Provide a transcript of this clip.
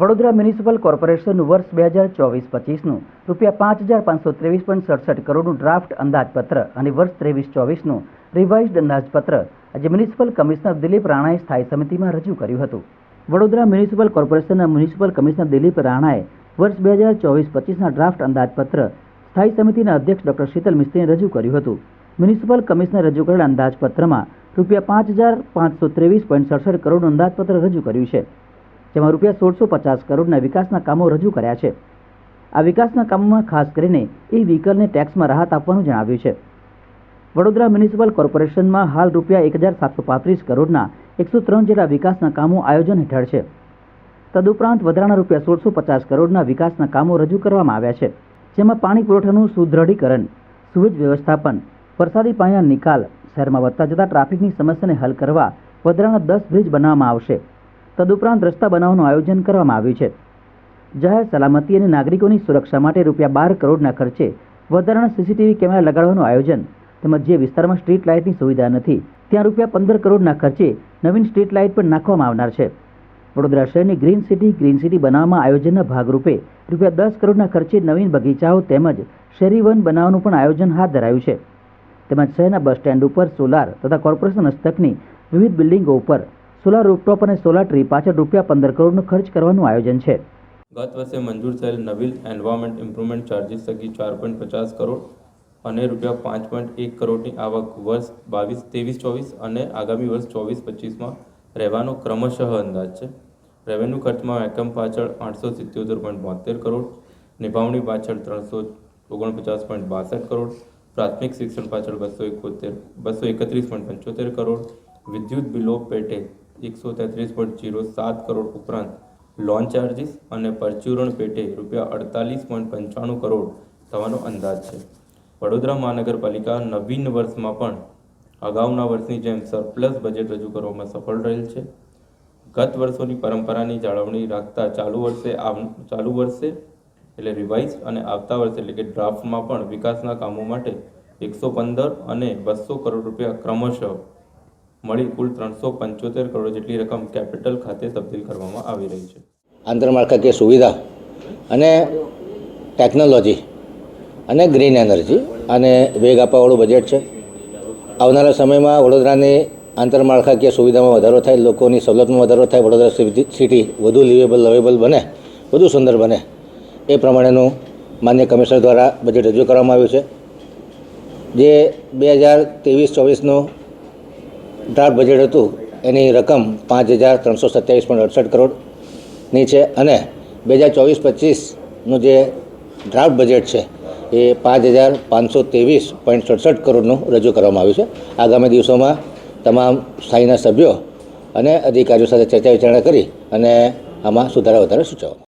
Vadodara municipal કોર્પોરેશનનું વર્ષ બે હજાર ચોવીસ પચીસનું રૂપિયા પાંચ હજાર પાંચસો ત્રેવીસ પોઈન્ટ સડસઠ કરોડનું ડ્રાફ્ટ અંદાજપત્ર અને વર્ષ ત્રેવીસ ચોવીસનું રિવાઇઝડ અંદાજપત્ર આજે મ્યુનિસિપલ કમિશનર દિલીપ રાણાએ સ્થાયી સમિતિમાં રજૂ કર્યું હતું. વડોદરા મ્યુનિસિપલ કોર્પોરેશનના મ્યુનિસિપલ કમિશનર દિલીપ રાણાએ વર્ષ બે હજાર ચોવીસ પચીસના ડ્રાફ્ટ અંદાજપત્ર સ્થાયી સમિતિના અધ્યક્ષ ડોક્ટર શીતલ મિસ્ત્રીને રજૂ કર્યું હતું. મ્યુનિસિપલ કમિશનર રજૂ કરેલા અંદાજપત્રમાં રૂપિયા પાંચ હજાર પાંચસો ત્રેવીસ પોઈન્ટ સડસઠ કરોડનું અંદાજપત્ર રજૂ કર્યું છે. જેમાં રૂપિયા સોળસો પચાસ કરોડના વિકાસના કામો રજૂ કર્યા છે. આ વિકાસના કામોમાં ખાસ કરીને ઈ વ્હીકલને ટેક્સમાં રાહત આપવાનું જણાવ્યું છે. વડોદરા મ્યુનિસિપલ કોર્પોરેશનમાં હાલ રૂપિયા એક હજાર સાતસો પાંત્રીસ કરોડના એકસો ત્રણ જેટલા વિકાસના કામો આયોજન હેઠળ છે. તદુપરાંત વધારાના રૂપિયા સોળસો પચાસ કરોડના વિકાસના કામો રજૂ કરવામાં આવ્યા છે. જેમાં પાણી પુરવઠાનું સુદૃઢીકરણ સુવેજ વ્યવસ્થાપન, વરસાદી પાણીના નિકાલ, શહેરમાં વધતા જતા ટ્રાફિકની સમસ્યાને હલ કરવા, વધારાના દસ બ્રિજ બનાવવામાં આવશે. તદુપરાંત રસ્તા બનાવવાનું આયોજન કરવામાં આવ્યું છે. જાહેર સલામતી અને નાગરિકોની સુરક્ષા માટે રૂપિયા બાર કરોડના ખર્ચે વધારાના સીસીટીવી કેમેરા લગાડવાનું આયોજન તેમજ જે વિસ્તારમાં સ્ટ્રીટ લાઇટની સુવિધા નથી, ત્યાં રૂપિયા પંદર કરોડના ખર્ચે નવીન સ્ટ્રીટ લાઇટ પણ નાખવામાં આવનાર છે. વડોદરા શહેરની ગ્રીન સિટી ગ્રીન સિટી બનાવવામાં આયોજનના ભાગરૂપે રૂપિયા દસ કરોડના ખર્ચે નવીન બગીચાઓ તેમજ શહેરી વન બનાવવાનું પણ આયોજન હાથ ધરાયું છે. તેમજ શહેરના બસ સ્ટેન્ડ ઉપર સોલાર તથા કોર્પોરેશન હસ્તકની વિવિધ બિલ્ડિંગો ઉપર સોલાર રૂફટોપ અને સોલાર ટ્રી પાછળ રૂપિયા પંદર કરોડનો ખર્ચ કરવાનું આયોજન છે. ગત વર્ષે મંજૂર થયેલ નવીલ એન્વાયરમેન્ટ ઇમ્પ્રુવમેન્ટ ચાર્જીસ થકી ચાર પોઈન્ટ પચાસ કરોડ અને રૂપિયા પાંચ પોઈન્ટ એક કરોડની આવક વર્ષ બાવીસ, ત્રેવીસ, ચોવીસ અને આગામી વર્ષ ચોવીસ, પચીસમાં રહેવાનો ક્રમશઃ અંદાજ છે. રેવન્યુ ખર્ચમાં એકમ પાછળ આઠસો સિત્યોતેર પોઈન્ટ બોતેર કરોડ, નિભાવણી પાછળ ત્રણસો ઓગણપચાસ પોઈન્ટ બાસઠ કરોડ, પ્રાથમિક શિક્ષણ પાછળ બસો એકોતેર, બસો એકત્રીસ પોઈન્ટ પંચોતેર કરોડ, વિદ્યુત બિલો પેટે એકસો તેત્રીસ પોઈન્ટ જીરો સાત કરોડ ઉપરાંત લોન ચાર્જીસ અને પરચુરણ પેટે રૂપિયા અડતાલીસ પોઈન્ટ પંચાણું કરોડ થવાનો અંદાજ છે. વડોદરા મહાનગરપાલિકા નવીન વર્ષમાં પણ અગાઉના વર્ષની જેમ સરપ્લસ બજેટ રજૂ કરવામાં સફળ રહેલ છે. ગત વર્ષોની પરંપરાની જાળવણી રાખતા ચાલુ વર્ષે ચાલુ વર્ષે એટલે રિવાઇઝ અને આવતા વર્ષે એટલે કે ડ્રાફ્ટમાં પણ વિકાસના કામો માટે એકસો પંદર અને બસો કરોડ રૂપિયા ક્રમશઃ મળી કુલ ત્રણસો પંચોતેર કરોડ જેટલી રકમ કેપિટલ ખાતે તબદીલ કરવામાં આવી રહી છે. આંતરમાળખાકીય સુવિધા અને ટેકનોલોજી અને ગ્રીન એનર્જી અને વેગ આપવાવાળું બજેટ છે. આવનારા સમયમાં વડોદરાની આંતરમાળખાકીય સુવિધામાં વધારો થાય, લોકોની સવલતમાં વધારો થાય, વડોદરા સિટી- વધુ લિવેબલ, લવેબલ બને, વધુ સુંદર બને એ પ્રમાણેનું માન્ય કમિશનર દ્વારા બજેટ રજૂ કરવામાં આવ્યું છે. જે બે હજાર ત્રેવીસ, ચોવીસનું ડ્રાફ્ટ બજેટ હતું, એની રકમ પાંચ હજાર ત્રણસો સત્યાવીસ પોઈન્ટ અડસઠ કરોડની છે અને બે હજાર ચોવીસ પચીસનું જે ડ્રાફ્ટ બજેટ છે, એ પાંચ હજાર પાંચસો ત્રેવીસ પોઈન્ટ સડસઠ કરોડનું રજૂ કરવામાં આવ્યું છે. આગામી દિવસોમાં તમામ સ્થાયીના સભ્યો અને અધિકારીઓ સાથે ચર્ચા વિચારણા કરી અને આમાં સુધારા વધારા સૂચવવામાં